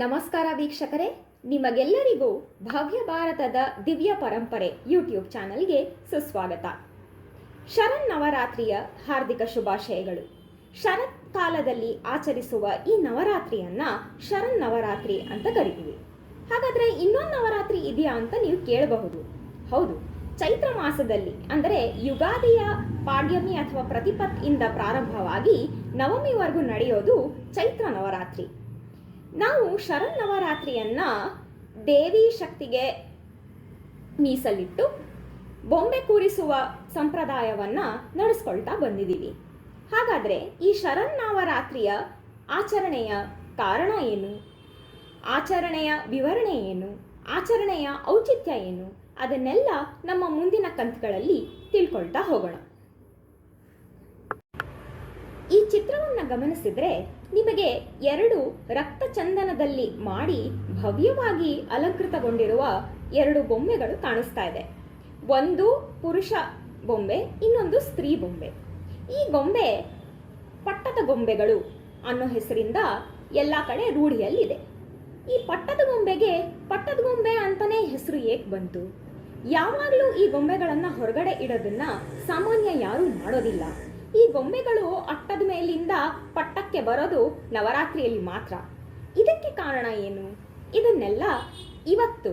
ನಮಸ್ಕಾರ ವೀಕ್ಷಕರೇ, ನಿಮಗೆಲ್ಲರಿಗೂ ಭವ್ಯ ಭಾರತದ ದಿವ್ಯ ಪರಂಪರೆ ಯೂಟ್ಯೂಬ್ ಚಾನಲ್ಗೆ ಸುಸ್ವಾಗತ. ಶರನ್ ನವರಾತ್ರಿಯ ಹಾರ್ದಿಕ ಶುಭಾಶಯಗಳು. ಶರತ್ ಕಾಲದಲ್ಲಿ ಆಚರಿಸುವ ಈ ನವರಾತ್ರಿಯನ್ನ ಶರನ್ ನವರಾತ್ರಿ ಅಂತ ಕರಿತೀವಿ. ಹಾಗಾದ್ರೆ ಇನ್ನೊಂದು ನವರಾತ್ರಿ ಇದೆಯಾ ಅಂತ ನೀವು ಕೇಳಬಹುದು. ಹೌದು, ಚೈತ್ರ ಮಾಸದಲ್ಲಿ, ಅಂದರೆ ಯುಗಾದಿಯ ಪಾಡ್ಯಮಿ ಅಥವಾ ಪ್ರತಿಪತ್ ಇಂದ ಪ್ರಾರಂಭವಾಗಿ ನವಮಿವರೆಗೂ ನಡೆಯೋದು ಚೈತ್ರ ನವರಾತ್ರಿ. ನಾವು ಶರನ್ನವರಾತ್ರಿಯನ್ನು ದೇವಿ ಶಕ್ತಿಗೆ ಮೀಸಲಿಟ್ಟು ಬೊಂಬೆ ಕೂರಿಸುವ ಸಂಪ್ರದಾಯವನ್ನ ನಡೆಸ್ಕೊಳ್ತಾ ಬಂದಿದ್ದೀವಿ. ಹಾಗಾದ್ರೆ ಈ ಶರನ್ನವರಾತ್ರಿಯ ಆಚರಣೆಯ ಕಾರಣ ಏನು? ಆಚರಣೆಯ ವಿವರಣೆ ಏನು? ಆಚರಣೆಯ ಔಚಿತ್ಯ ಏನು? ಅದನ್ನೆಲ್ಲ ನಮ್ಮ ಮುಂದಿನ ಕಂತುಗಳಲ್ಲಿ ತಿಳ್ಕೊಳ್ತಾ ಹೋಗೋಣ. ಈ ಚಿತ್ರವನ್ನು ಗಮನಿಸಿದ್ರೆ ನಿಮಗೆ ಎರಡು ರಕ್ತ ಚಂದನದಲ್ಲಿ ಮಾಡಿ ಭವ್ಯವಾಗಿ ಅಲಂಕೃತಗೊಂಡಿರುವ ಎರಡು ಬೊಂಬೆಗಳು ಕಾಣಿಸ್ತಾ ಇದೆ. ಒಂದು ಪುರುಷ ಬೊಂಬೆ, ಇನ್ನೊಂದು ಸ್ತ್ರೀ ಬೊಂಬೆ. ಈ ಗೊಂಬೆ ಪಟ್ಟದ ಗೊಂಬೆಗಳು ಅನ್ನೋ ಹೆಸರಿಂದ ಎಲ್ಲ ಕಡೆ ರೂಢಿಯಲ್ಲಿದೆ. ಈ ಪಟ್ಟದ ಗೊಂಬೆಗೆ ಪಟ್ಟದ ಗೊಂಬೆ ಅಂತಲೇ ಹೆಸರು ಏಕೆ ಬಂತು? ಯಾವಾಗಲೂ ಈ ಗೊಂಬೆಗಳನ್ನು ಹೊರಗಡೆ ಇಡೋದನ್ನ ಸಾಮಾನ್ಯ ಯಾರೂ ಮಾಡೋದಿಲ್ಲ. ಈ ಗೊಂಬೆಗಳು ಅಟ್ಟದ ಮೇಲಿಂದ ಪಟ್ಟಕ್ಕೆ ಬರೋದು ನವರಾತ್ರಿಯಲ್ಲಿ ಮಾತ್ರ. ಇದಕ್ಕೆ ಕಾರಣ ಏನು? ಇದನ್ನೆಲ್ಲ ಇವತ್ತು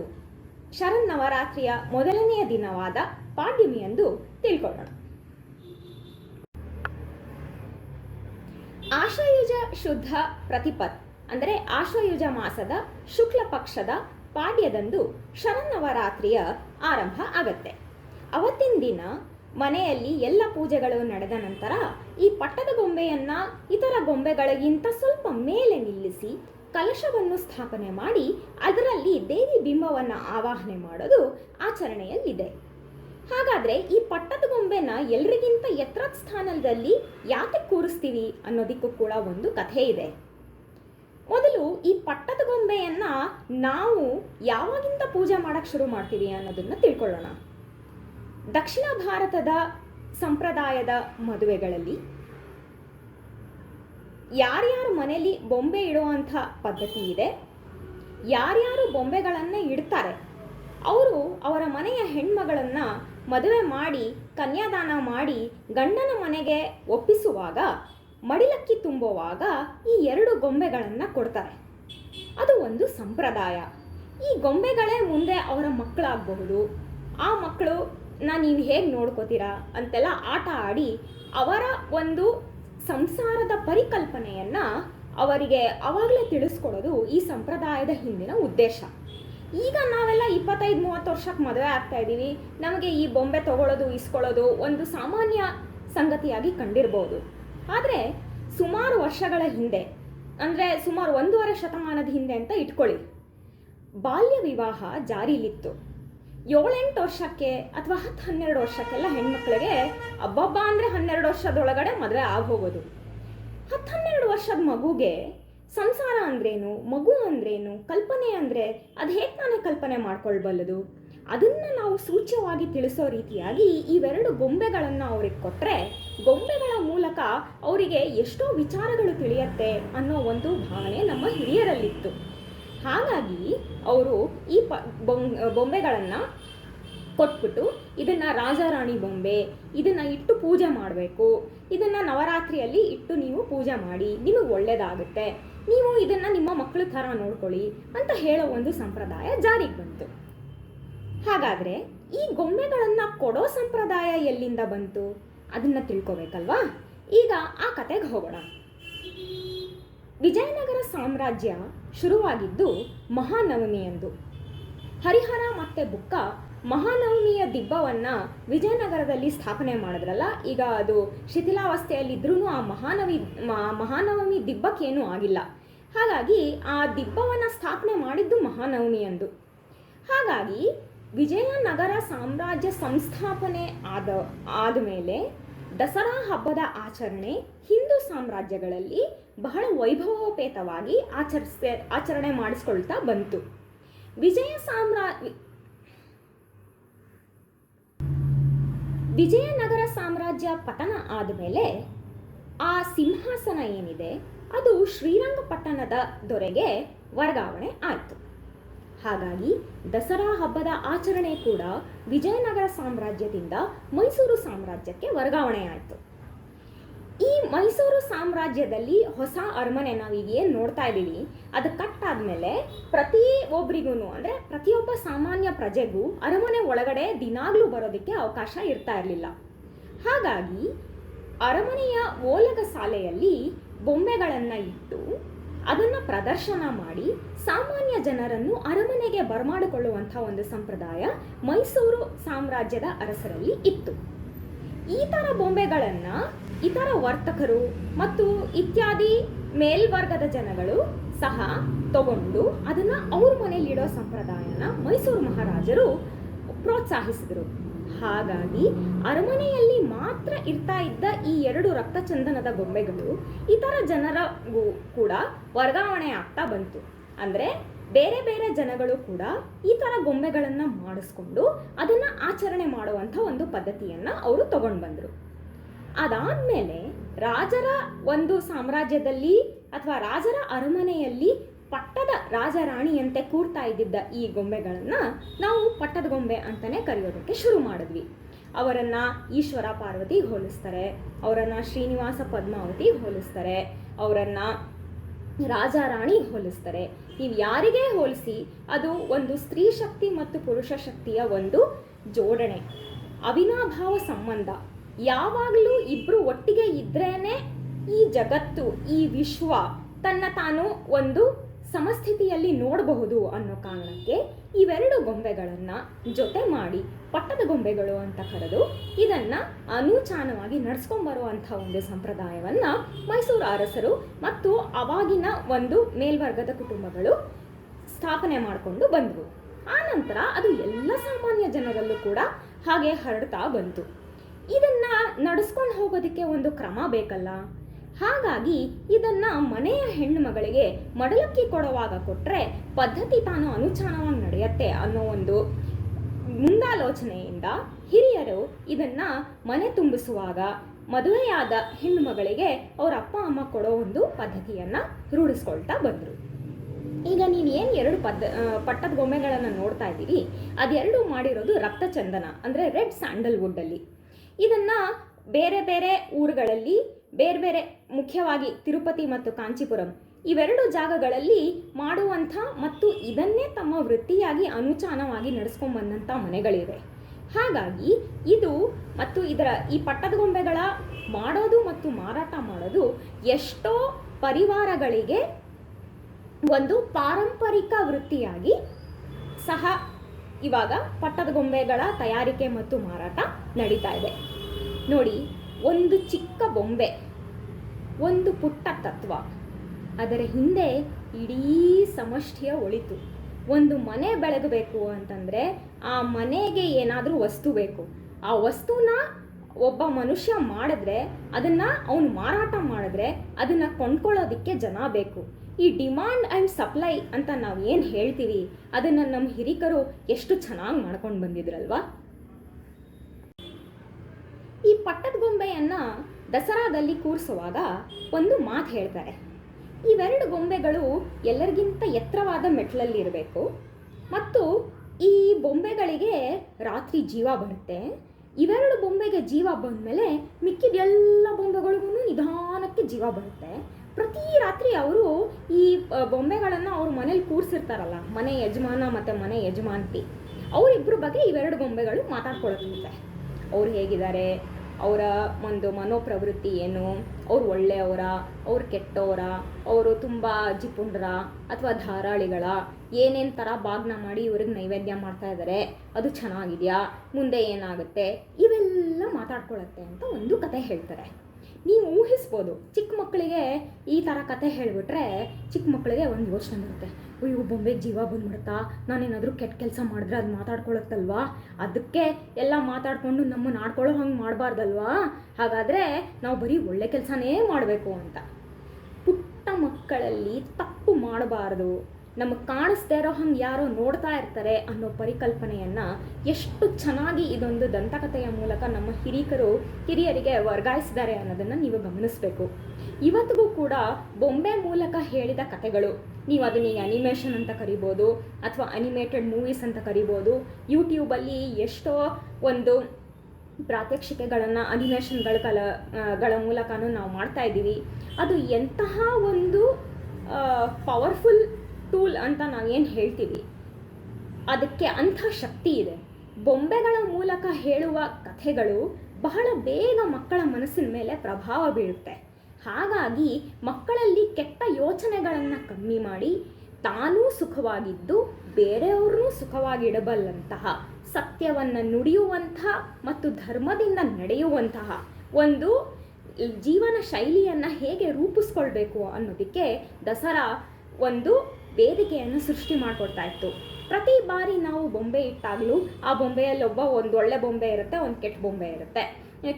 ಶರನ್ ನವರಾತ್ರಿಯ ಮೊದಲನೆಯ ದಿನವಾದ ಪಾಡ್ಯಮಿಯಂದು ತಿಳ್ಕೊಳ್ಳೋಣ. ಆಶಯುಜ ಶುದ್ಧ ಪ್ರತಿಪತ್ ಅಂದರೆ ಆಶ್ವಯುಜ ಮಾಸದ ಶುಕ್ಲ ಪಕ್ಷದ ಪಾಡ್ಯದಂದು ಶರನ್ನವರಾತ್ರಿಯ ಆರಂಭ ಆಗತ್ತೆ. ಅವತ್ತಿನ ದಿನ ಮನೆಯಲ್ಲಿ ಎಲ್ಲ ಪೂಜೆಗಳು ನಡೆದ ನಂತರ ಈ ಪಟ್ಟದ ಗೊಂಬೆಯನ್ನ ಇತರ ಗೊಂಬೆಗಳಿಗಿಂತ ಸ್ವಲ್ಪ ಮೇಲೆ ನಿಲ್ಲಿಸಿ ಕಲಶವನ್ನು ಸ್ಥಾಪನೆ ಮಾಡಿ ಅದರಲ್ಲಿ ದೇವಿ ಬಿಂಬವನ್ನು ಆವಾಹನೆ ಮಾಡೋದು ಆಚರಣೆಯಲ್ಲಿದೆ. ಹಾಗಾದ್ರೆ ಈ ಪಟ್ಟದ ಗೊಂಬೆನ ಎಲ್ರಿಗಿಂತ ಎತ್ತರದ ಸ್ಥಾನದಲ್ಲಿ ಯಾಕೆ ಕೂರಿಸ್ತೀವಿ ಅನ್ನೋದಕ್ಕೂ ಕೂಡ ಒಂದು ಕಥೆ ಇದೆ. ಮೊದಲು ಈ ಪಟ್ಟದ ಗೊಂಬೆಯನ್ನು ನಾವು ಯಾವಾಗಿಂದ ಪೂಜೆ ಮಾಡಕ್ ಶುರು ಮಾಡ್ತೀವಿ ಅನ್ನೋದನ್ನ ತಿಳ್ಕೊಳ್ಳೋಣ. ದಕ್ಷಿಣ ಭಾರತದ ಸಂಪ್ರದಾಯದ ಮದುವೆಗಳಲ್ಲಿ ಯಾರ್ಯಾರು ಮನೆಯಲ್ಲಿ ಬೊಂಬೆ ಇಡುವಂಥ ಪದ್ಧತಿ ಇದೆ, ಯಾರ್ಯಾರು ಬೊಂಬೆಗಳನ್ನು ಇಡ್ತಾರೆ, ಅವರು ಅವರ ಮನೆಯ ಹೆಣ್ಮಗಳನ್ನು ಮದುವೆ ಮಾಡಿ, ಕನ್ಯಾದಾನ ಮಾಡಿ, ಗಂಡನ ಮನೆಗೆ ಒಪ್ಪಿಸುವಾಗ, ಮಡಿಲಕ್ಕಿ ತುಂಬುವಾಗ ಈ ಎರಡು ಗೊಂಬೆಗಳನ್ನು ಕೊಡ್ತಾರೆ. ಅದು ಒಂದು ಸಂಪ್ರದಾಯ. ಈ ಗೊಂಬೆಗಳೇ ಮುಂದೆ ಅವರ ಮಕ್ಕಳಾಗಬಹುದು. ಆ ಮಕ್ಕಳು ನಾ ನೀವು ಹೇಗೆ ನೋಡ್ಕೋತೀರಾ? ಅಂತೆಲ್ಲ ಆಟ ಆಡಿ ಅವರ ಒಂದು ಸಂಸಾರದ ಪರಿಕಲ್ಪನೆಯನ್ನು ಅವರಿಗೆ ಅವಾಗಲೇ ತಿಳಿಸ್ಕೊಡೋದು ಈ ಸಂಪ್ರದಾಯದ ಹಿಂದಿನ ಉದ್ದೇಶ. ಈಗ ನಾವೆಲ್ಲ ಇಪ್ಪತ್ತೈದು, ಮೂವತ್ತು ವರ್ಷಕ್ಕೆ ಮದುವೆ ಆಗ್ತಾ ಇದ್ದೀವಿ ನಮಗೆ ಈ ಬೊಂಬೆ ತಗೊಳ್ಳೋದು ಇಸ್ಕೊಳ್ಳೋದು ಒಂದು ಸಾಮಾನ್ಯ ಸಂಗತಿಯಾಗಿ ಕಂಡಿರ್ಬೋದು. ಆದರೆ ಸುಮಾರು ವರ್ಷಗಳ ಹಿಂದೆ, ಅಂದರೆ ಸುಮಾರು ಒಂದೂವರೆ ಶತಮಾನದ ಹಿಂದೆ ಅಂತ ಇಟ್ಕೊಳ್ಳಿ. ಬಾಲ್ಯ ವಿವಾಹ ಜಾರಿಲಿತ್ತು. ಏಳೆಂಟು ವರ್ಷಕ್ಕೆ ಅಥವಾ ಹತ್ತು ಹನ್ನೆರಡು ವರ್ಷಕ್ಕೆಲ್ಲ ಹೆಣ್ಮಕ್ಳಿಗೆ ಅಬ್ಬಬ್ಬ ಅಂದರೆ ಹನ್ನೆರಡು ವರ್ಷದೊಳಗಡೆ ಮದುವೆ ಆಗೋಗೋದು ಹತ್ತು ಹನ್ನೆರಡು ವರ್ಷದ ಮಗುಗೆ ಸಂಸಾರ ಅಂದ್ರೇನು, ಮಗು ಅಂದ್ರೇನು, ಕಲ್ಪನೆ ಅಂದರೆ ಅದು ಹೇಗೆ ತಾನೇ ಕಲ್ಪನೆ ಮಾಡ್ಕೊಳ್ಬಲ್ಲದು? ಅದನ್ನು ನಾವು ಸೂಚ್ಯವಾಗಿ ತಿಳಿಸೋ ರೀತಿಯಾಗಿ ಇವೆರಡು ಗೊಂಬೆಗಳನ್ನು ಅವ್ರಿಗೆ ಕೊಟ್ಟರೆ ಗೊಂಬೆಗಳ ಮೂಲಕ ಅವರಿಗೆ ಎಷ್ಟೋ ವಿಚಾರಗಳು ತಿಳಿಯತ್ತೆ ಅನ್ನೋ ಒಂದು ಭಾವನೆ ನಮ್ಮ ಹಿರಿಯರಲ್ಲಿತ್ತು. ಹಾಗಾಗಿ ಅವರು ಈ ಪ ಬೊಂಬೆಗಳನ್ನು ಕೊಟ್ಬಿಟ್ಟು ಇದನ್ನು ರಾಜಾರಾಣಿ ಬೊಂಬೆ, ಇದನ್ನು ಇಟ್ಟು ಪೂಜೆ ಮಾಡಬೇಕು. ಇದನ್ನು ನವರಾತ್ರಿಯಲ್ಲಿ ಇಟ್ಟು ನೀವು ಪೂಜೆ ಮಾಡಿ, ನಿಮಗೆ ಒಳ್ಳೆಯದಾಗುತ್ತೆ ನೀವು ಇದನ್ನು ನಿಮ್ಮ ಮಕ್ಕಳ ಥರ ನೋಡ್ಕೊಳ್ಳಿ ಅಂತ ಹೇಳೋ ಒಂದು ಸಂಪ್ರದಾಯ ಜಾರಿಗೆ ಬಂತು. ಹಾಗಾದರೆ ಈ ಗೊಂಬೆಗಳನ್ನು ಕೊಡೋ ಸಂಪ್ರದಾಯ ಎಲ್ಲಿಂದ ಬಂತು? ಅದನ್ನು ತಿಳ್ಕೊಬೇಕಲ್ವಾ? ಈಗ ಆ ಕತೆಗೆ ಹೋಗೋಣ. ವಿಜಯನಗರ ಸಾಮ್ರಾಜ್ಯ ಶುರುವಾಗಿದ್ದು ಮಹಾನವಮಿಯಂದು. ಹರಿಹರ ಮತ್ತು ಬುಕ್ಕ ಮಹಾನವಮಿಯ ದಿಬ್ಬವನ್ನು ವಿಜಯನಗರದಲ್ಲಿ ಸ್ಥಾಪನೆ ಮಾಡಿದ್ರಲ್ಲ, ಈಗ ಅದು ಶಿಥಿಲಾವಸ್ಥೆಯಲ್ಲಿದ್ರೂ ಆ ಮಹಾನವಿ ಮಹಾನವಮಿ ದಿಬ್ಬಕ್ಕೇನೂ ಆಗಿಲ್ಲ. ಹಾಗಾಗಿ ಆ ದಿಬ್ಬವನ್ನು ಸ್ಥಾಪನೆ ಮಾಡಿದ್ದು ಮಹಾನವಮಿಯಂದು. ಹಾಗಾಗಿ ವಿಜಯನಗರ ಸಾಮ್ರಾಜ್ಯ ಸಂಸ್ಥಾಪನೆ ಆದ ಆದಮೇಲೆ ದಸರಾ ಹಬ್ಬದ ಆಚರಣೆ ಹಿಂದೂ ಸಾಮ್ರಾಜ್ಯಗಳಲ್ಲಿ ಬಹಳ ವೈಭವೋಪೇತವಾಗಿ ಆಚರಿಸ, ಆಚರಣೆ ಮಾಡಿಸ್ಕೊಳ್ತಾ ಬಂತು. ವಿಜಯ ಸಾಮ್ರಾ, ವಿಜಯನಗರ ಸಾಮ್ರಾಜ್ಯ ಪತನ ಆದಮೇಲೆ ಆ ಸಿಂಹಾಸನ ಏನಿದೆ, ಅದು ಶ್ರೀರಂಗಪಟ್ಟಣದ ದೊರೆಗೆ ವರ್ಗಾವಣೆ ಆಯಿತು. ಹಾಗಾಗಿ ದಸರಾ ಹಬ್ಬದ ಆಚರಣೆ ಕೂಡ ವಿಜಯನಗರ ಸಾಮ್ರಾಜ್ಯದಿಂದ ಮೈಸೂರು ಸಾಮ್ರಾಜ್ಯಕ್ಕೆ ವರ್ಗಾವಣೆ ಆಯಿತು ಈ ಮೈಸೂರು ಸಾಮ್ರಾಜ್ಯದಲ್ಲಿ ಹೊಸ ಅರಮನೆ ನಾವೀಗ ಏನು ನೋಡ್ತಾ ಇದ್ದೀವಿ. ಅದು ಕಟ್ಟಾದ್ಮೇಲೆ ಪ್ರತಿ ಒಬ್ರಿಗೂ ಅಂದರೆ ಪ್ರತಿಯೊಬ್ಬ ಸಾಮಾನ್ಯ ಪ್ರಜೆಗೂ ಅರಮನೆ ಒಳಗಡೆ ದಿನಾಗ್ಲೂ ಬರೋದಕ್ಕೆ ಅವಕಾಶ ಇರ್ತಾ ಇರಲಿಲ್ಲ. ಹಾಗಾಗಿ ಅರಮನೆಯ ಓಲಗ ಶಾಲೆಯಲ್ಲಿ ಬೊಂಬೆಗಳನ್ನು ಇಟ್ಟು ಅದನ್ನು ಪ್ರದರ್ಶನ ಮಾಡಿ ಸಾಮಾನ್ಯ ಜನರನ್ನು ಅರಮನೆಗೆ ಬರಮಾಡಿಕೊಳ್ಳುವಂಥ ಒಂದು ಸಂಪ್ರದಾಯ ಮೈಸೂರು ಸಾಮ್ರಾಜ್ಯದ ಅರಸರಲ್ಲಿ ಇತ್ತು. ಈ ಥರ ಬೊಂಬೆಗಳನ್ನು ಇತರ ವರ್ತಕರು ಮತ್ತು ಇತ್ಯಾದಿ ಮೇಲ್ವರ್ಗದ ಜನಗಳು ಸಹ ತಗೊಂಡು ಅದನ್ನು ಅವ್ರ ಮನೇಲಿಡೋ ಸಂಪ್ರದಾಯನ ಮೈಸೂರು ಮಹಾರಾಜರು ಪ್ರೋತ್ಸಾಹಿಸಿದರು. ಹಾಗಾಗಿ ಅರಮನೆಯಲ್ಲಿ ಮಾತ್ರ ಇರ್ತಾ ಇದ್ದ ಈ ಎರಡು ರಕ್ತಚಂದನದ ಗೊಂಬೆಗಳು ಇತರ ಜನರಿಗೂ ಕೂಡ ವರ್ಗಾವಣೆ ಆಗ್ತಾ ಬಂತು. ಅಂದರೆ ಬೇರೆ ಬೇರೆ ಜನಗಳು ಕೂಡ ಈ ಥರ ಗೊಂಬೆಗಳನ್ನು ಮಾಡಿಸ್ಕೊಂಡು ಅದನ್ನು ಆಚರಣೆ ಮಾಡುವಂಥ ಒಂದು ಪದ್ಧತಿಯನ್ನು ಅವರು ತಗೊಂಡು ಬಂದರು. ಅದಾದಮೇಲೆ ರಾಜರ ಒಂದು ಸಾಮ್ರಾಜ್ಯದಲ್ಲಿ ಅಥವಾ ರಾಜರ ಅರಮನೆಯಲ್ಲಿ ಪಟ್ಟದ ರಾಜರಾಣಿಯಂತೆ ಕೂರ್ತಾ ಇದ್ದಿದ್ದ ಈ ಗೊಂಬೆಗಳನ್ನು ನಾವು ಪಟ್ಟದ ಗೊಂಬೆ ಅಂತಲೇ ಕರೆಯೋದಕ್ಕೆ ಶುರು ಮಾಡಿದ್ವಿ. ಅವರನ್ನು ಈಶ್ವರ ಪಾರ್ವತಿ ಹೋಲಿಸ್ತಾರೆ, ಅವರನ್ನು ಶ್ರೀನಿವಾಸ ಪದ್ಮಾವತಿ ಹೋಲಿಸ್ತಾರೆ, ಅವರನ್ನು ರಾಜ ರಾಣಿ ಹೋಲಿಸ್ತಾರೆ. ನೀವು ಯಾರಿಗೆ ಹೋಲಿಸಿ, ಅದು ಒಂದು ಸ್ತ್ರೀ ಶಕ್ತಿ ಮತ್ತು ಪುರುಷ ಶಕ್ತಿಯ ಒಂದು ಜೋಡಣೆ. ಅವಿನಾಭಾವ ಸಂಬಂಧ. ಯಾವಾಗಲೂ ಇಬ್ಬರು ಒಟ್ಟಿಗೆ ಇದ್ರೇನೆ ಈ ಜಗತ್ತು, ಈ ವಿಶ್ವ ತನ್ನ ತಾನು ಒಂದು ಸಮಸ್ಥಿತಿಯಲ್ಲಿ ನೋಡಬಹುದು ಅನ್ನೋ ಕಾರಣಕ್ಕೆ ಇವೆರಡು ಗೊಂಬೆಗಳನ್ನು ಜೊತೆ ಮಾಡಿ ಪಟ್ಟದ ಗೊಂಬೆಗಳು ಅಂತ ಕರೆದು ಇದನ್ನು ಅನೂಚಾನವಾಗಿ ನಡೆಸ್ಕೊಂಡ್ಬರುವಂಥ ಒಂದು ಸಂಪ್ರದಾಯವನ್ನು ಮೈಸೂರು ಅರಸರು ಮತ್ತು ಅವಾಗಿನ ಒಂದು ಮೇಲ್ವರ್ಗದ ಕುಟುಂಬಗಳು ಸ್ಥಾಪನೆ ಮಾಡಿಕೊಂಡು ಬಂದವು. ಆನಂತರ ಅದು ಎಲ್ಲ ಸಾಮಾನ್ಯ ಜನರಲ್ಲೂ ಕೂಡ ಹಾಗೆ ಹರಡ್ತಾ ಬಂತು. ಇದನ್ನ ನಡೆಸ್ಕೊಂಡು ಹೋಗೋದಕ್ಕೆ ಒಂದು ಕ್ರಮ ಬೇಕಲ್ಲ? ಹಾಗಾಗಿ ಇದನ್ನು ಮನೆಯ ಹೆಣ್ಣು ಮಗಳಿಗೆ ಮಡಲಕ್ಕಿ ಕೊಡುವಾಗ ಕೊಟ್ಟರೆ ಪದ್ಧತಿ ತಾನು ಅನುಚಾನವಾಗಿ ನಡೆಯುತ್ತೆ ಅನ್ನೋ ಒಂದು ಮುಂದಾಲೋಚನೆಯಿಂದ ಹಿರಿಯರು ಇದನ್ನ ಮನೆ ತುಂಬಿಸುವಾಗ ಮದುವೆಯಾದ ಹೆಣ್ಣು ಮಗಳಿಗೆ ಅವ್ರ ಅಪ್ಪ, ಅಮ್ಮ ಕೊಡೋ ಒಂದು ಪದ್ಧತಿಯನ್ನ ರೂಢಿಸ್ಕೊಳ್ತಾ ಬಂದರು. ಈಗ ನೀನು ಏನು ಎರಡು ಪದ್ಧ ಪಟ್ಟದ ಗೊಂಬೆಗಳನ್ನು ನೋಡ್ತಾ ಇದ್ದೀರಿ? ಅದೆರಡು ಮಾಡಿರೋದು ರಕ್ತ ಚಂದನ ಅಂದರೆ ರೆಡ್ ಸ್ಯಾಂಡಲ್ವುಡ್ಡಲ್ಲಿ ಇದನ್ನು ಬೇರೆ ಬೇರೆ ಊರುಗಳಲ್ಲಿ ಬೇರೆ ಬೇರೆ, ಮುಖ್ಯವಾಗಿ ತಿರುಪತಿ ಮತ್ತು ಕಾಂಚೀಪುರಂ. ಇವೆರಡು ಜಾಗಗಳಲ್ಲಿ ಮಾಡುವಂಥ ಮತ್ತು ಇದನ್ನೇ ತಮ್ಮ ವೃತ್ತಿಯಾಗಿ ಅನುಚಾನವಾಗಿ ನಡೆಸ್ಕೊಂಡ್ಬಂದಂಥ ಮನೆಗಳಿವೆ. ಹಾಗಾಗಿ ಇದು ಮತ್ತು ಇದರ ಈ ಪಟ್ಟದ ಗೊಂಬೆಗಳ ಮಾಡೋದು ಮತ್ತು ಮಾರಾಟ ಮಾಡೋದು ಎಷ್ಟೋ ಪರಿವಾರಗಳಿಗೆ ಒಂದು ಪಾರಂಪರಿಕ ವೃತ್ತಿಯಾಗಿ ಸಹ ಇವಾಗ ಪಟ್ಟದ ಗೊಂಬೆಗಳ ತಯಾರಿಕೆ ಮತ್ತು ಮಾರಾಟ ನಡೀತಾ ಇದೆ. ನೋಡಿ, ಒಂದು ಚಿಕ್ಕ ಬೊಂಬೆ ಒಂದು ಪುಟ್ಟ ತತ್ವ. ಅದರ ಹಿಂದೆ ಇಡೀ ಸಮಷ್ಟಿಯ ಒಳಿತು. ಒಂದು ಮನೆ ಬೆಳಗಬೇಕು ಅಂತಂದರೆ ಆ ಮನೆಗೆ ಏನಾದರೂ ವಸ್ತು ಬೇಕು. ಆ ವಸ್ತುನ ಒಬ್ಬ ಮನುಷ್ಯ ಮಾಡಿದ್ರೆ, ಅದನ್ನು ಅವನು ಮಾರಾಟ ಮಾಡಿದ್ರೆ ಅದನ್ನು ಕೊಂಡ್ಕೊಳ್ಳೋದಕ್ಕೆ ಜನ ಬೇಕು. ಈ ಡಿಮಾಂಡ್ ಆ್ಯಂಡ್ ಸಪ್ಲೈ ಅಂತ ನಾವು ಏನು ಹೇಳ್ತೀವಿ, ಅದನ್ನು ನಮ್ಮ ಹಿರಿಕರು ಎಷ್ಟು ಚೆನ್ನಾಗಿ ಮಾಡ್ಕೊಂಡು ಬಂದಿದ್ರಲ್ವಾ? ಈ ಪಟ್ಟದ ಗೊಂಬೆಯನ್ನು ದಸರಾದಲ್ಲಿ ಕೂರಿಸುವಾಗ ಒಂದು ಮಾತು ಹೇಳ್ತಾರೆ. ಇವೆರಡು ಗೊಂಬೆಗಳು ಎಲ್ಲರಿಗಿಂತ ಎತ್ತರವಾದ ಮೆಟ್ಲಲ್ಲಿರಬೇಕು ಮತ್ತು ಈ ಬೊಂಬೆಗಳಿಗೆ ರಾತ್ರಿ ಜೀವ ಬರುತ್ತೆ. ಇವೆರಡು ಬೊಂಬೆಗೆ ಜೀವ ಬಂದಮೇಲೆ ಮಿಕ್ಕಿದೆಲ್ಲ ಬೊಂಬೆಗಳಿಗೂ ನಿಧಾನಕ್ಕೆ ಜೀವ ಬರುತ್ತೆ. ಪ್ರತಿ ರಾತ್ರಿ ಅವರು ಈ ಬೊಂಬೆಗಳನ್ನು ಅವ್ರ ಮನೇಲಿ ಕೂರಿಸಿರ್ತಾರಲ್ಲ, ಮನೆ ಯಜಮಾನ ಮತ್ತು ಮನೆ ಯಜಮಾನ್ತಿ ಅವರಿಬ್ಬರ ಬಗ್ಗೆ ಇವೆರಡು ಬೊಂಬೆಗಳು ಮಾತಾಡ್ಕೊಳ್ಳುತ್ತೆ ಅವ್ರು ಹೇಗಿದ್ದಾರೆ? ಅವರ ಒಂದು ಮನೋಪ್ರವೃತ್ತಿ ಏನು? ಅವ್ರು ಒಳ್ಳೆಯವರ, ಅವ್ರು ಕೆಟ್ಟವರ, ಅವರು ತುಂಬ ಜಿಪುಂಡ್ರ ಅಥವಾ ಧಾರಾಳಿಗಳ, ಏನೇನು ಥರ ಬಾಗ್ನ ಮಾಡಿ ಇವ್ರಿಗೆ ನೈವೇದ್ಯ ಮಾಡ್ತಾ ಇದ್ದಾರೆ ಅದು ಚೆನ್ನಾಗಿದೆಯಾ? ಮುಂದೆ ಏನಾಗುತ್ತೆ? ಇವೆಲ್ಲ ಮಾತಾಡ್ಕೊಳ್ಳುತ್ತೆ ಅಂತ ಒಂದು ಕತೆ ಹೇಳ್ತಾರೆ. ನೀವು ಊಹಿಸ್ಬೋದು. ಚಿಕ್ಕ ಮಕ್ಕಳಿಗೆ ಈ ಥರ ಕತೆ ಹೇಳಿಬಿಟ್ರೆ ಚಿಕ್ಕ ಮಕ್ಕಳಿಗೆ ಒಂದು ಯೋಚನೆ ಬರುತ್ತೆ. ಅಯ್ಯೋ ಬೊಂಬೆಗೆ ಜೀವ ಬಂದ್ಬಿಡುತ್ತಾ ನಾನೇನಾದರೂ ಕೆಟ್ಟ ಕೆಲಸ ಮಾಡಿದ್ರೆ ಅದು ಮಾತಾಡ್ಕೊಳತ್ತಲ್ವಾ ಅದಕ್ಕೆ ಎಲ್ಲ ಮಾತಾಡಿಕೊಂಡು ನಮ್ಮನ್ನು ಆಡ್ಕೊಳ್ಳೋ ಹಂಗೆ ಮಾಡಬಾರ್ದಲ್ವಾ? ಹಾಗಾದರೆ ನಾವು ಬರೀ ಒಳ್ಳೆ ಕೆಲಸನೇ ಮಾಡಬೇಕು ಅಂತ. ಪುಟ್ಟ ಮಕ್ಕಳಲ್ಲಿ ತಪ್ಪು ಮಾಡಬಾರ್ದು. ನಮಗೆ ಕಾಣಿಸ್ದೇ ಇರೋ ಹಂಗೆ ಯಾರೋ ನೋಡ್ತಾ ಇರ್ತಾರೆ ಅನ್ನೋ ಪರಿಕಲ್ಪನೆಯನ್ನು ಎಷ್ಟು ಚೆನ್ನಾಗಿ ಇದೊಂದು ದಂತಕಥೆಯ ಮೂಲಕ ನಮ್ಮ ಹಿರಿಕರು, ಹಿರಿಯರಿಗೆ ವರ್ಗಾಯಿಸಿದ್ದಾರೆ ಅನ್ನೋದನ್ನು ನೀವು ಗಮನಿಸಬೇಕು. ಇವತ್ತಿಗೂ ಕೂಡ ಬೊಂಬೆ ಮೂಲಕ ಹೇಳಿದ ಕಥೆಗಳು, ನೀವು ಅದನ್ನ ಅನಿಮೇಷನ್ ಅಂತ ಕರಿಬೋದು ಅಥವಾ ಅನಿಮೇಟೆಡ್ ಮೂವೀಸ್ ಅಂತ ಕರಿಬೋದು ಯೂಟ್ಯೂಬಲ್ಲಿ ಎಷ್ಟೋ ಒಂದು ಪ್ರಾತ್ಯಕ್ಷಿಕೆಗಳನ್ನು ಅನಿಮೇಷನ್ಗಳ ಕಲ ಗಳ ಮೂಲಕನೂ ನಾವು ಮಾಡ್ತಾ ಇದ್ದೀವಿ. ಅದು ಎಂತಹ ಒಂದು ಪವರ್ಫುಲ್ ಟೂಲ್ ಅಂತ ನಾವೇನು ಹೇಳ್ತೀವಿ? ಅದಕ್ಕೆ ಅಂಥ ಶಕ್ತಿ ಇದೆ. ಬೊಂಬೆಗಳ ಮೂಲಕ ಹೇಳುವ ಕಥೆಗಳು ಬಹಳ ಬೇಗ ಮಕ್ಕಳ ಮನಸ್ಸಿನ ಮೇಲೆ ಪ್ರಭಾವ ಬೀಳುತ್ತೆ ಹಾಗಾಗಿ ಮಕ್ಕಳಲ್ಲಿ ಕೆಟ್ಟ ಯೋಚನೆಗಳನ್ನು ಕಮ್ಮಿ ಮಾಡಿ, ತಾನೂ ಸುಖವಾಗಿದ್ದು ಬೇರೆಯವ್ರನ್ನೂ ಸುಖವಾಗಿಡಬಲ್ಲಂತಹ, ಸತ್ಯವನ್ನು ನುಡಿಯುವಂತಹ ಮತ್ತು ಧರ್ಮದಿಂದ ನಡೆಯುವಂತಹ ಒಂದು ಜೀವನ ಶೈಲಿಯನ್ನು ಹೇಗೆ ರೂಪಿಸ್ಕೊಳ್ಬೇಕು ಅನ್ನೋದಕ್ಕೆ ದಸರಾ ಒಂದು ವೇದಿಕೆಯನ್ನು ಸೃಷ್ಟಿ ಮಾಡಿಕೊಡ್ತಾ ಇತ್ತು. ಪ್ರತಿ ಬಾರಿ ನಾವು ಬೊಂಬೆ ಇಟ್ಟಾಗಲೂ ಆ ಬೊಂಬೆಯಲ್ಲಿ ಒಬ್ಬ ಒಂದು ಒಳ್ಳೆ ಬೊಂಬೆ ಇರುತ್ತೆ, ಒಂದು ಕೆಟ್ಟ ಬೊಂಬೆ ಇರುತ್ತೆ.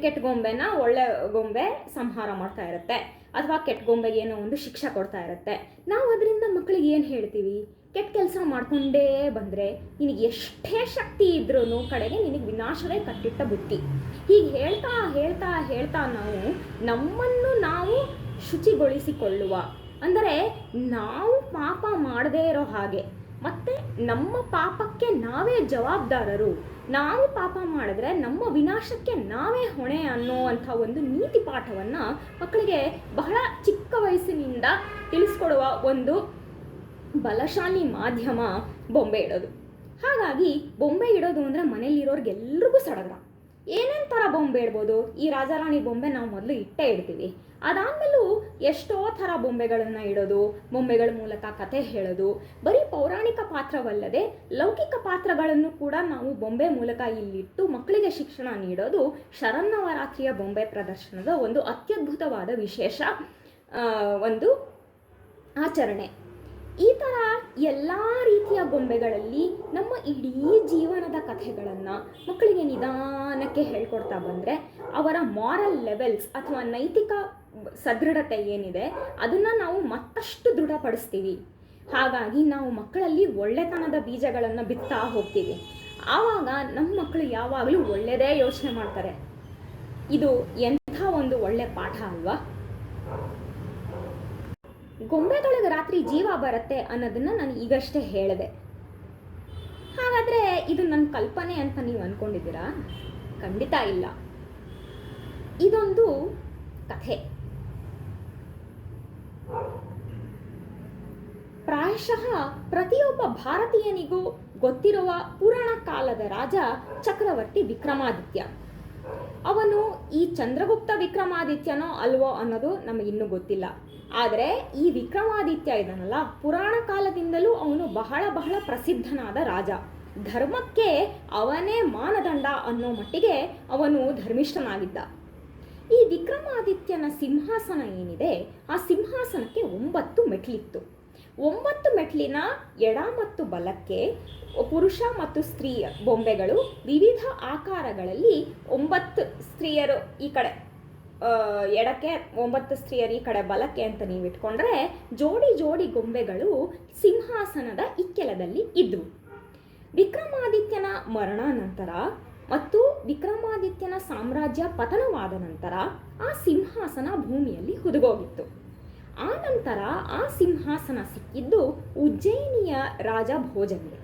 ಕೆಟ್ಟ ಗೊಂಬೆನ ಒಳ್ಳೆ ಗೊಂಬೆ ಸಂಹಾರ ಮಾಡ್ತಾ ಇರುತ್ತೆ. ಅಥವಾ ಕೆಟ್ಟ ಗೊಂಬೆಗೆ ಏನೋ ಒಂದು ಶಿಕ್ಷೆ ಕೊಡ್ತಾ ಇರುತ್ತೆ. ನಾವು ಅದರಿಂದ ಮಕ್ಕಳಿಗೆ ಏನು ಹೇಳ್ತೀವಿ? ಕೆಟ್ಟ ಕೆಲಸ ಮಾಡಿಕೊಂಡೇ ಬಂದರೆ ನಿನಗೆ ಎಷ್ಟೇ ಶಕ್ತಿ ಇದ್ರೂ ಕಡೆಗೆ ನಿನಗೆ ವಿನಾಶವೇ ಕಟ್ಟಿಟ್ಟ ಬುತ್ತಿ ಹೀಗೆ ಹೇಳ್ತಾ ಹೇಳ್ತಾ ಹೇಳ್ತಾ ನಾವು ನಮ್ಮನ್ನು ನಾವು ಶುಚಿಗೊಳಿಸಿಕೊಳ್ಳುವ ಅಂದರೆ ನಾವು ಪಾಪ ಮಾಡದೇ ಇರೋ ಹಾಗೆ. ಮತ್ತೆ ನಮ್ಮ ಪಾಪಕ್ಕೆ ನಾವೇ ಜವಾಬ್ದಾರರು. ನಾವು ಪಾಪ ಮಾಡಿದ್ರೆ ನಮ್ಮ ವಿನಾಶಕ್ಕೆ ನಾವೇ ಹೊಣೆ ಅನ್ನೋವಂಥ ಒಂದು ನೀತಿ ಪಾಠವನ್ನು ಮಕ್ಕಳಿಗೆ ಬಹಳ ಚಿಕ್ಕ ವಯಸ್ಸಿನಿಂದ ತಿಳಿಸ್ಕೊಡುವ ಒಂದು ಬಲಶಾಲಿ ಮಾಧ್ಯಮ ಬೊಂಬೆ ಇಡೋದು. ಹಾಗಾಗಿ ಬೊಂಬೆ ಇಡೋದು ಅಂದರೆ ಮನೇಲಿರೋರ್ಗೆಲ್ರಿಗೂ ಸಡಗರ. ಏನೇನು ಥರ ಬೊಂಬೆ ಇಡ್ಬೋದು? ಈ ರಾಜಾರಾಣಿ ಬೊಂಬೆ ನಾವು ಮೊದಲು ಇಟ್ಟೇ ಇಡ್ತೀವಿ. ಅದಾದಮೇಲೂ ಎಷ್ಟೋ ಥರ ಬೊಂಬೆಗಳನ್ನು ಇಡೋದು, ಬೊಂಬೆಗಳ ಮೂಲಕ ಕತೆ ಹೇಳೋದು. ಬರೀ ಪೌರಾಣಿಕ ಪಾತ್ರವಲ್ಲದೆ ಲೌಕಿಕ ಪಾತ್ರಗಳನ್ನು ಕೂಡ ನಾವು ಬೊಂಬೆ ಮೂಲಕ ಇಲ್ಲಿಟ್ಟು ಮಕ್ಕಳಿಗೆ ಶಿಕ್ಷಣ ನೀಡೋದು ಶರನ್ನವರಾತ್ರಿಯ ಬೊಂಬೆ ಪ್ರದರ್ಶನದ ಒಂದು ಅತ್ಯದ್ಭುತವಾದ ವಿಶೇಷ ಒಂದು ಆಚರಣೆ. ಈ ಥರ ಎಲ್ಲ ರೀತಿಯ ಗೊಂಬೆಗಳಲ್ಲಿ ನಮ್ಮ ಇಡೀ ಜೀವನದ ಕಥೆಗಳನ್ನು ಮಕ್ಕಳಿಗೆ ನಿಧಾನಕ್ಕೆ ಹೇಳ್ಕೊಡ್ತಾ ಬಂದರೆ ಅವರ ಮಾರಲ್ ಲೆವೆಲ್ಸ್ ಅಥವಾ ನೈತಿಕ ಸದೃಢತೆ ಏನಿದೆ, ಅದನ್ನು ನಾವು ಮತ್ತಷ್ಟು ದೃಢಪಡಿಸ್ತೀವಿ. ಹಾಗಾಗಿ ನಾವು ಮಕ್ಕಳಲ್ಲಿ ಒಳ್ಳೆತನದ ಬೀಜಗಳನ್ನು ಬಿತ್ತಾ ಹೋಗ್ತೀವಿ. ಆವಾಗ ನಮ್ಮ ಮಕ್ಕಳು ಯಾವಾಗಲೂ ಒಳ್ಳೆಯದೇ ಯೋಚನೆ ಮಾಡ್ತಾರೆ. ಇದು ಎಂಥ ಒಂದು ಒಳ್ಳೆ ಪಾಠ ಅಲ್ವಾ? ಗೊಂಬೆಗಳಿಗೆ ರಾತ್ರಿ ಜೀವ ಬರುತ್ತೆ ಅನ್ನೋದನ್ನ ನಾನು ಈಗಷ್ಟೇ ಹೇಳಿದೆ. ಹಾಗಾದರೆ ಇದು ನನ್ನ ಕಲ್ಪನೆ ಅಂತ ನೀವು ಅಂದ್ಕೊಂಡಿದ್ದೀರಾ ಖಂಡಿತ ಇಲ್ಲ. ಇದೊಂದು ಕಥೆ. ಪ್ರಾಯಶಃ ಪ್ರತಿಯೊಬ್ಬ ಭಾರತೀಯನಿಗೂ ಗೊತ್ತಿರುವ ಪುರಾಣ ಕಾಲದ ರಾಜ ಚಕ್ರವರ್ತಿ ವಿಕ್ರಮಾದಿತ್ಯ. ಅವನು ಈ ಚಂದ್ರಗುಪ್ತ ವಿಕ್ರಮಾದಿತ್ಯನೋ ಅಲ್ವೋ ಅನ್ನೋದು ನಮಗಿನ್ನೂ ಗೊತ್ತಿಲ್ಲ. ಆದರೆ ಈ ವಿಕ್ರಮಾದಿತ್ಯ ಇದನ್ನಲ್ಲ ಪುರಾಣ ಕಾಲದಿಂದಲೂ ಅವನು ಬಹಳ ಬಹಳ ಪ್ರಸಿದ್ಧನಾದ ರಾಜ. ಧರ್ಮಕ್ಕೆ ಅವನೇ ಮಾನದಂಡ ಅನ್ನೋ ಮಟ್ಟಿಗೆ ಅವನು ಧರ್ಮಿಷ್ಠನಾಗಿದ್ದ. ಈ ವಿಕ್ರಮಾದಿತ್ಯನ ಸಿಂಹಾಸನ ಏನಿದೆ, ಆ ಸಿಂಹಾಸನಕ್ಕೆ ಒಂಬತ್ತು ಮೆಟ್ಲಿತ್ತು. ಒಂಬತ್ತು ಮೆಟ್ಲಿನ ಎಡ ಮತ್ತು ಬಲಕ್ಕೆ ಪುರುಷ ಮತ್ತು ಸ್ತ್ರೀ ಬೊಂಬೆಗಳು ವಿವಿಧ ಆಕಾರಗಳಲ್ಲಿ ಒಂಬತ್ತು ಸ್ತ್ರೀಯರು ಈ ಕಡೆ ಎಡಕ್ಕೆ ಒಂಬತ್ತು ಸ್ತ್ರೀಯರು ಈ ಕಡೆ, ಬಲಕ್ಕೆ ಅಂತ ನೀವು ಇಟ್ಕೊಂಡ್ರೆ ಜೋಡಿ ಜೋಡಿ ಗೊಂಬೆಗಳು ಸಿಂಹಾಸನದ ಇಕ್ಕೆಲದಲ್ಲಿ ಇದ್ದವು ವಿಕ್ರಮಾದಿತ್ಯನ ಮರಣ ನಂತರ ಮತ್ತು ವಿಕ್ರಮಾದಿತ್ಯನ ಸಾಮ್ರಾಜ್ಯ ಪತನವಾದ ನಂತರ ಆ ಸಿಂಹಾಸನ ಭೂಮಿಯಲ್ಲಿ ಹುದುಗೋಗಿತ್ತು. ಆ ನಂತರ ಆ ಸಿಂಹಾಸನ ಸಿಕ್ಕಿದ್ದು ಉಜ್ಜಯಿನಿಯ ರಾಜ ಭೋಜನಿಗೆ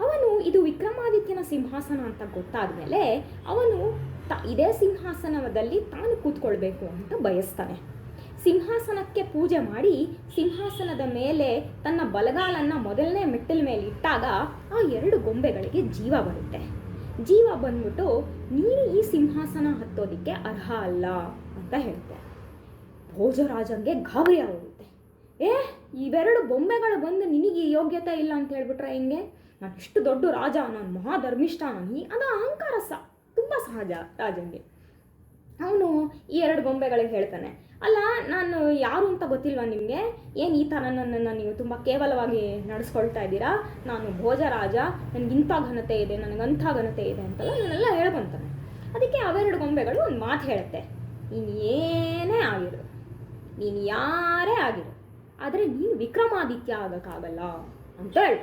ಅವನು ಇದು ವಿಕ್ರಮಾದಿತ್ಯನ ಸಿಂಹಾಸನ ಅಂತ ಗೊತ್ತಾದ ಮೇಲೆ ಅವನು ತ, ಇದೇ ಸಿಂಹಾಸನದಲ್ಲಿ ತಾನು ಕೂತ್ಕೊಳ್ಬೇಕು ಅಂತ ಬಯಸ್ತಾನೆ. ಸಿಂಹಾಸನಕ್ಕೆ ಪೂಜೆ ಮಾಡಿ ಸಿಂಹಾಸನದ ಮೇಲೆ ತನ್ನ ಬಲಗಾಲನ್ನು ಮೊದಲನೇ ಮೆಟ್ಟಲ ಮೇಲೆ ಇಟ್ಟಾಗ ಆ ಎರಡು ಗೊಂಬೆಗಳಿಗೆ ಜೀವ ಬರುತ್ತೆ. ಜೀವ ಬಂದ್ಬಿಟ್ಟು ನೀನು ಈ ಸಿಂಹಾಸನ ಹತ್ತೋದಿಕ್ಕೆ ಅರ್ಹ ಅಲ್ಲ ಅಂತ ಹೇಳುತ್ತೆ ಭೋಜರಾಜಂಗೆ ಗಾಬರಿ ಆಗೋಗುತ್ತೆ. ಏ, ಇವೆರಡು ಬೊಂಬೆಗಳು ಬಂದು ನಿನಗೆ ಯೋಗ್ಯತೆ ಇಲ್ಲ ಅಂತ ಹೇಳ್ಬಿಟ್ರೆ ಹೆಂಗೆ? ನಾನು ಇಷ್ಟು ದೊಡ್ಡ ರಾಜ, ನಾನು ಮಹಾಧರ್ಮಿಷ್ಠ, ನಾನು ಈ ಅದು ಅಹಂಕಾರ ಸಹ ತುಂಬ ಸಹಜ ರಾಜಂಗೆ. ಅವನು ಈ ಎರಡು ಬೊಂಬೆಗಳಿಗೆ ಹೇಳ್ತಾನೆ ಅಲ್ಲ, ನಾನು ಯಾರು ಅಂತ ಗೊತ್ತಿಲ್ವಾ ನಿಮಗೆ? ಏನು ಈ ಥರ ನನ್ನನ್ನು ನೀವು ತುಂಬ ಕೇವಲವಾಗಿ ನಡೆಸ್ಕೊಳ್ತಾ ಇದ್ದೀರಾ? ನಾನು ಭೋಜರಾಜ ನನಗೆ ಇಂಥ ಘನತೆ ಇದೆ ನನಗಂಥ ಘನತೆ ಇದೆ ಅಂತೆಲ್ಲ ನಾನೆಲ್ಲ ಹೇಳ್ಕೊಂತಾನೆ. ಅದಕ್ಕೆ ಅವೆರಡು ಗೊಂಬೆಗಳು ಒಂದು ಮಾತು ಹೇಳುತ್ತೆ. ನೀನು ಏನೇ ಆಗಿರು, ನೀನು ಯಾರೇ ಆಗಿರು, ಆದರೆ ನೀನು ವಿಕ್ರಮಾದಿತ್ಯ ಆಗೋಕ್ಕಾಗಲ್ಲ ಅಂತ ಹೇಳಿ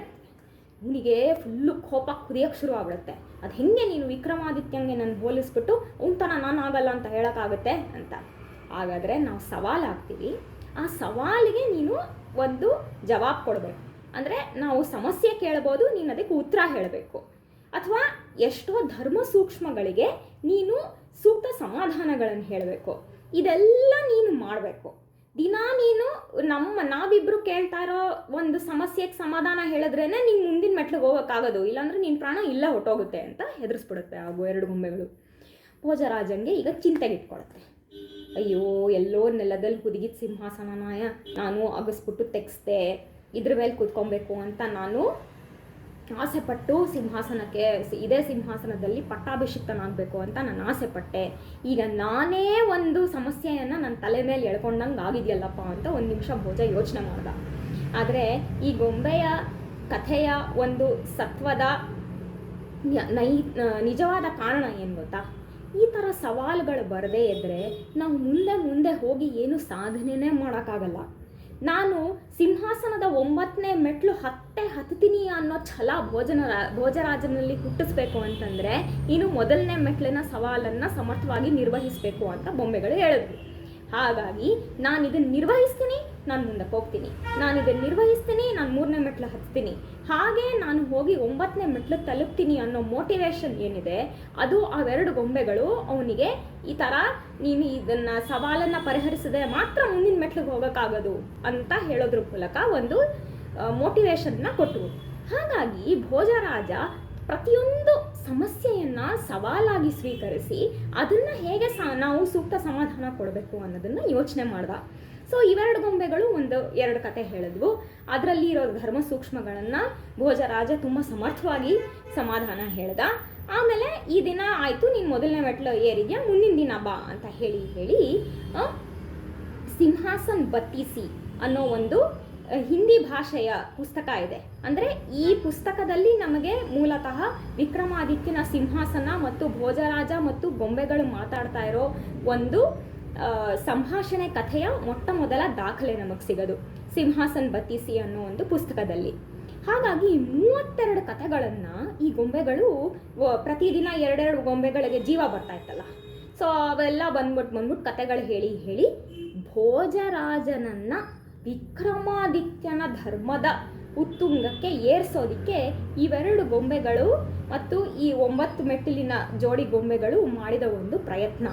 ಇವನಿಗೆ ಫುಲ್ಲು ಕೋಪ ಕುದಿಯೋಕ್ಕೆ ಶುರು ಆಗ್ಬಿಡುತ್ತೆ. ಅದು ಹೆಂಗೆ ನೀನು ವಿಕ್ರಮಾದಿತ್ಯಂಗೆ ನಾನು ಹೋಲಿಸ್ಬಿಟ್ಟು, ಅವನ ನಾನು ಆಗಲ್ಲ ಅಂತ ಹೇಳೋಕ್ಕಾಗುತ್ತೆ? ಅಂತ. ಹಾಗಾದರೆ ನಾವು ಸವಾಲು ಹಾಕ್ತೀವಿ ಆ ಸವಾಲಿಗೆ ನೀನು ಒಂದು ಜವಾಬು ಕೊಡಬೇಕು. ಅಂದರೆ ನಾವು ಸಮಸ್ಯೆ ಕೇಳ್ಬೋದು, ನೀನು ಅದಕ್ಕೆ ಉತ್ತರ ಹೇಳಬೇಕು. ಅಥವಾ ಎಷ್ಟೋ ಧರ್ಮ ಸೂಕ್ಷ್ಮಗಳಿಗೆ ನೀನು ಸೂಕ್ತ ಸಮಾಧಾನಗಳನ್ನು ಹೇಳಬೇಕು. ಇದೆಲ್ಲ ನೀನು ಮಾಡಬೇಕು. ದಿನ ನೀನು ನಮ್ಮ ನಾವಿಬ್ರು ಕೇಳ್ತಾ ಇರೋ ಒಂದು ಸಮಸ್ಯೆಗೆ ಸಮಾಧಾನ ಹೇಳಿದ್ರೇನೆ ನೀನು ಮುಂದಿನ ಮೆಟ್ಲಿಗೆ ಹೋಗೋಕ್ಕಾಗೋದು. ಇಲ್ಲಾಂದ್ರೆ ನಿನ್ನ ಪ್ರಾಣ ಇಲ್ಲ ಹೊಟ್ಟೋಗುತ್ತೆ ಅಂತ ಹೆದರ್ಸ್ಬಿಡುತ್ತೆ ಆ ಎರಡು ಗೊಂಬೆಗಳು ಭೋಜರಾಜನ್ಗೆ ಈಗ ಚಿಂತೆಗಿಟ್ಕೊಳುತ್ತೆ. ಅಯ್ಯೋ, ಎಲ್ಲೋ ನೆಲದಲ್ಲಿ ಹುದುಗಿದ ಸಿಂಹಾಸನನಾಯ. ನಾನು ಅಗಸ್ಬಿಟ್ಟು ತೆಗೆಸ್ದೆ, ಇದ್ರ ಮೇಲೆ ಕೂತ್ಕೊಬೇಕು ಅಂತ ನಾನು ಆಸೆಪಟ್ಟು ಸಿಂಹಾಸನಕ್ಕೆ ಸಿ- ಇದೇ ಸಿಂಹಾಸನದಲ್ಲಿ ಪಟ್ಟಾಭಿಷಿಕ್ತನಾಗಬೇಕು ಅಂತ ನಾನು ಆಸೆ ಪಟ್ಟೆ ಈಗ ನಾನೇ ಒಂದು ಸಮಸ್ಯೆಯನ್ನು ನನ್ನ ತಲೆ ಮೇಲೆ ಎಳ್ಕೊಂಡಂಗೆ ಆಗಿದೆಯಲ್ಲಪ್ಪ ಅಂತ ಒಂದು ನಿಮಿಷ ಭೋಜ ಯೋಚನೆ ಮಾಡ್ದ. ಆದರೆ ಈ ಗೊಂಬೆಯ ಕಥೆಯ ಒಂದು ಸತ್ವದ ನೈ, ನಿಜವಾದ ಕಾರಣ ಏನು ಗೊತ್ತಾ? ಈ ಥರ ಸವಾಲುಗಳು ಬರದೇ ಇದ್ದರೆ ನಾವು ಮುಂದೆ ಮುಂದೆ ಹೋಗಿ ಏನು ಸಾಧನೆನೇ ಮಾಡೋಕ್ಕಾಗಲ್ಲ. ನಾನು ಸಿಂಹಾಸನದ ಒಂಬತ್ತನೇ ಮೆಟ್ಲು ಹತ್ತೆ ಹತ್ತೀನಿ ಅನ್ನೋ ಛಲ ಭೋಜನ ಭೋಜರಾಜನಲ್ಲಿ ಹುಟ್ಟಿಸ್ಬೇಕು ಅಂತಂದರೆ ಇನ್ನು ಮೊದಲನೇ ಮೆಟ್ಲಿನ ಸವಾಲನ್ನು ಸಮರ್ಥವಾಗಿ ನಿರ್ವಹಿಸಬೇಕು ಅಂತ ಬೊಂಬೆಗಳು ಹೇಳಿದ್ರು. ಹಾಗಾಗಿ ನಾನು ಇದನ್ನು ನಿರ್ವಹಿಸ್ತೀನಿ ನಾನು ಮುಂದಕ್ಕೆ ಹೋಗ್ತೀನಿ. ನಾನು ಇದನ್ನು ನಿರ್ವಹಿಸ್ತೀನಿ, ನಾನು ಮೂರನೇ ಮೆಟ್ಲು ಹತ್ತೀನಿ. ಹಾಗೆ ನಾನು ಹೋಗಿ ಒಂಬತ್ತನೇ ಮೆಟ್ಲು ತಲುಪ್ತೀನಿ ಅನ್ನೋ ಮೋಟಿವೇಶನ್ ಏನಿದೆ, ಅದು ಅವೆರಡು ಗೊಂಬೆಗಳು, ಅವನಿಗೆ ಈ ಥರ ನೀನು ಇದನ್ನು ಸವಾಲನ್ನು ಪರಿಹರಿಸದೆ ಮಾತ್ರ ಮುಂದಿನ ಮೆಟ್ಲಿಗೆ ಹೋಗೋಕ್ಕಾಗೋದು ಅಂತ ಹೇಳೋದ್ರ ಮೂಲಕ ಒಂದು ಮೋಟಿವೇಶನ್ನ ಕೊಟ್ಟರು ಹಾಗಾಗಿ ಭೋಜರಾಜ ಪ್ರತಿಯೊಂದು ಸಮಸ್ಯೆಯನ್ನು ಸವಾಲಾಗಿ ಸ್ವೀಕರಿಸಿ ಅದನ್ನು ಹೇಗೆ ಸ, ನಾವು ಸೂಕ್ತ ಸಮಾಧಾನ ಕೊಡಬೇಕು ಅನ್ನೋದನ್ನು ಯೋಚನೆ ಮಾಡ್ದ. ಸೊ ಇವೆರಡು ಗೊಂಬೆಗಳು ಒಂದು ಎರಡು ಕತೆ ಹೇಳಿದ್ವು. ಅದರಲ್ಲಿ ಇರೋ ಧರ್ಮ ಸೂಕ್ಷ್ಮಗಳನ್ನು ಭೋಜರಾಜ ತುಂಬ ಸಮರ್ಥವಾಗಿ ಸಮಾಧಾನ ಹೇಳ್ದ. ಆಮೇಲೆ ಈ ದಿನ ಆಯಿತು, ನೀನು ಮೊದಲನೇ ಮೆಟ್ಲು ಏರಿದ್ಯಾ, ಮುಂದಿನ ದಿನ ಬಾ ಅಂತ ಹೇಳಿ ಹೇಳಿ ಸಿಂಹಾಸನ್ ಬತ್ತಿಸಿ ಅನ್ನೋ ಒಂದು ಹಿಂದಿ ಭಾಷೆಯ ಪುಸ್ತಕ ಇದೆ. ಅಂದರೆ ಈ ಪುಸ್ತಕದಲ್ಲಿ ನಮಗೆ ಮೂಲತಃ ವಿಕ್ರಮಾದಿತ್ಯನ ಸಿಂಹಾಸನ ಮತ್ತು ಭೋಜರಾಜ ಮತ್ತು ಗೊಂಬೆಗಳು ಮಾತಾಡ್ತಾ ಇರೋ ಒಂದು ಸಂಭಾಷಣೆ ಕಥೆಯ ಮೊಟ್ಟ ಮೊದಲ ದಾಖಲೆ ನಮಗೆ ಸಿಗೋದು. ಸಿಂಹಾಸನ್ ಬತ್ತಿಸಿ ಅನ್ನೋ ಒಂದು ಪುಸ್ತಕದಲ್ಲಿ. ಹಾಗಾಗಿ ಮೂವತ್ತೆರಡು ಕಥೆಗಳನ್ನು ಈ ಗೊಂಬೆಗಳು ಪ್ರತಿದಿನ ಎರಡೆರಡು ಗೊಂಬೆಗಳಿಗೆ ಜೀವ ಬರ್ತಾ ಇತ್ತಲ್ಲ. ಸೊ ಅವೆಲ್ಲ ಬಂದ್ಬಿಟ್ಟು ಬಂದ್ಬಿಟ್ಟು ಕತೆಗಳು ಹೇಳಿ ಹೇಳಿ ಭೋಜರಾಜನನ್ನು ವಿಕ್ರಮಾದಿತ್ಯನ ಧರ್ಮದ ಉತ್ತುಂಗಕ್ಕೆ ಏರ್ಸೋದಿಕ್ಕೆ ಇವೆರಡು ಗೊಂಬೆಗಳು ಮತ್ತು ಈ ಒಂಬತ್ತು ಮೆಟ್ಟಿಲಿನ ಜೋಡಿ ಗೊಂಬೆಗಳು ಮಾಡಿದ ಒಂದು ಪ್ರಯತ್ನ.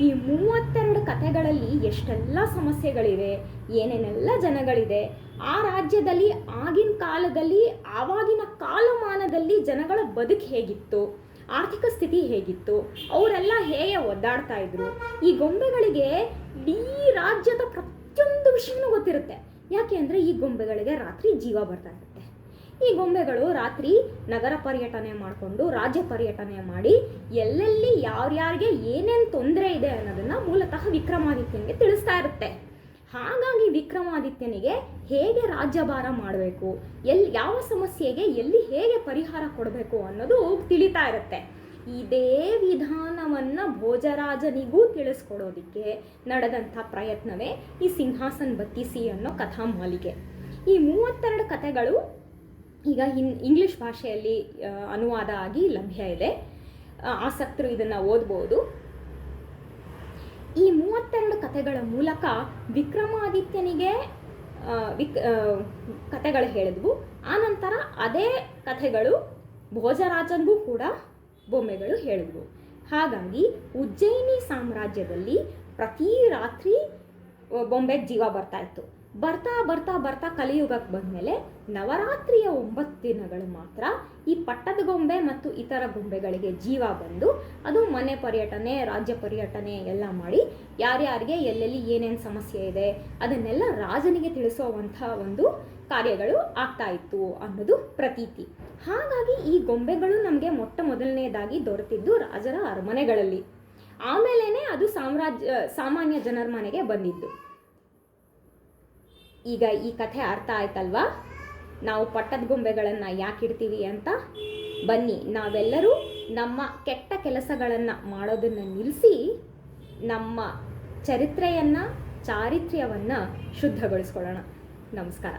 ಈ ಮೂವತ್ತೆರಡು ಕಥೆಗಳಲ್ಲಿ ಎಷ್ಟೆಲ್ಲ ಸಮಸ್ಯೆಗಳಿವೆ, ಏನೇನೆಲ್ಲ ಜನಗಳಿದೆ, ಆ ರಾಜ್ಯದಲ್ಲಿ, ಆಗಿನ ಕಾಲದಲ್ಲಿ, ಆವಾಗಿನ ಕಾಲಮಾನದಲ್ಲಿ ಜನಗಳ ಬದುಕು ಹೇಗಿತ್ತು, ಆರ್ಥಿಕ ಸ್ಥಿತಿ ಹೇಗಿತ್ತು, ಅವರೆಲ್ಲ ಹೇಗೆ ಒದ್ದಾಡ್ತಾ ಇದ್ರು, ಈ ಗೊಂಬೆಗಳಿಗೆ ಇಡೀ ರಾಜ್ಯದ ಪ್ರತಿಯೊಂದು ವಿಷಯನೂ ಗೊತ್ತಿರುತ್ತೆ. ಯಾಕೆ ಅಂದರೆ ಈ ಗೊಂಬೆಗಳಿಗೆ ರಾತ್ರಿ ಜೀವ ಬರ್ತಾ ಇರುತ್ತೆ. ಈ ಗೊಂಬೆಗಳು ರಾತ್ರಿ ನಗರ ಪರ್ಯಟನೆ ಮಾಡಿಕೊಂಡು ರಾಜ್ಯ ಪರ್ಯಟನೆ ಮಾಡಿ ಎಲ್ಲೆಲ್ಲಿ ಯಾರ್ಯಾರಿಗೆ ಏನೇನು ತೊಂದರೆ ಇದೆ ಅನ್ನೋದನ್ನು ಮೂಲತಃ ವಿಕ್ರಮಾದಿತ್ಯನಿಗೆ ತಿಳಿಸ್ತಾ ಇರುತ್ತೆ. ಹಾಗಾಗಿ ವಿಕ್ರಮಾದಿತ್ಯನಿಗೆ ಹೇಗೆ ರಾಜ್ಯಭಾರ ಮಾಡಬೇಕು ಎಲ್ಲಿ ಯಾವ ಸಮಸ್ಯೆಗೆ ಎಲ್ಲಿ ಹೇಗೆ ಪರಿಹಾರ ಕೊಡಬೇಕು ಅನ್ನೋದು ತಿಳಿತಾ ಇರುತ್ತೆ. ಇದೇ ವಿಧಾನವನ್ನು ಭೋಜರಾಜನಿಗೂ ತಿಳಿಸ್ಕೊಡೋದಕ್ಕೆ ನಡೆದಂಥ ಪ್ರಯತ್ನವೇ ಈ ಸಿಂಹಾಸನ್ ಬತ್ತಿಸಿ ಅನ್ನೋ ಕಥಾ ಮಾಲಿಕೆ. ಈ ಮೂವತ್ತೆರಡು ಕಥೆಗಳು ಈಗ ಇನ್ ಇಂಗ್ಲಿಷ್ ಭಾಷೆಯಲ್ಲಿ ಅನುವಾದ ಆಗಿ ಲಭ್ಯ ಇದೆ. ಆಸಕ್ತರು ಇದನ್ನು ಓದ್ಬೋದು. ಈ ಮೂವತ್ತೆರಡು ಕಥೆಗಳ ಮೂಲಕ ವಿಕ್ರಮಾದಿತ್ಯನಿಗೆ ವಿಕ್ ಕಥೆಗಳು ಹೇಳಿದ್ವು. ಆನಂತರ ಅದೇ ಕಥೆಗಳು ಭೋಜರಾಜನಿಗೂ ಕೂಡ ಬೊಂಬೆಗಳು ಹೇಳಿದ್ವು. ಹಾಗಾಗಿ ಉಜ್ಜಯಿನಿ ಸಾಮ್ರಾಜ್ಯದಲ್ಲಿ ಪ್ರತಿ ರಾತ್ರಿ ಬೊಂಬೆಗೆ ಜೀವ ಬರ್ತಾ ಇತ್ತು. ಬರ್ತಾ ಬರ್ತಾ ಬರ್ತಾ ಕಲಿಯುಗಕ್ಕೆ ಬಂದಮೇಲೆ ನವರಾತ್ರಿಯ ಒಂಬತ್ತು ದಿನಗಳು ಮಾತ್ರ ಈ ಪಟ್ಟದ ಗೊಂಬೆ ಮತ್ತು ಇತರ ಗೊಂಬೆಗಳಿಗೆ ಜೀವ ಬಂದು ಅದು ಮನೆ ಪರ್ಯಟನೆ, ರಾಜ್ಯ ಪರ್ಯಟನೆ ಎಲ್ಲ ಮಾಡಿ ಯಾರ್ಯಾರಿಗೆ ಎಲ್ಲೆಲ್ಲಿ ಏನೇನು ಸಮಸ್ಯೆ ಇದೆ ಅದನ್ನೆಲ್ಲ ರಾಜನಿಗೆ ತಿಳಿಸೋವಂಥ ಒಂದು ಕಾರ್ಯಗಳು ಆಗ್ತಾ ಇತ್ತು ಅನ್ನೋದು ಪ್ರತೀತಿ. ಹಾಗಾಗಿ ಈ ಗೊಂಬೆಗಳು ನಮಗೆ ಮೊಟ್ಟ ಮೊದಲನೇದಾಗಿ ದೊರೆತಿದ್ದು ರಾಜರ ಅರಮನೆಗಳಲ್ಲಿ. ಆಮೇಲೆ ಅದು ಸಾಮ್ರಾಜ್ಯ, ಸಾಮಾನ್ಯ ಜನರ ಮನೆಗೆ ಬಂದಿದ್ದು. ಈಗ ಈ ಕಥೆ ಅರ್ಥ ಆಯ್ತಲ್ವಾ? ನಾವು ಪಟ್ಟದ ಗೊಂಬೆಗಳನ್ನು ಯಾಕೆ ಇಡ್ತೀವಿ ಅಂತ? ಬನ್ನಿ, ನಾವೆಲ್ಲರೂ ನಮ್ಮ ಕೆಟ್ಟ ಕೆಲಸಗಳನ್ನು ಮಾಡೋದನ್ನು ನಿಲ್ಲಿಸಿ ನಮ್ಮ ಚರಿತ್ರೆಯನ್ನು, ಚಾರಿತ್ರ್ಯವನ್ನು ಶುದ್ಧಗೊಳಿಸ್ಕೊಳ್ಳೋಣ. ನಮಸ್ಕಾರ.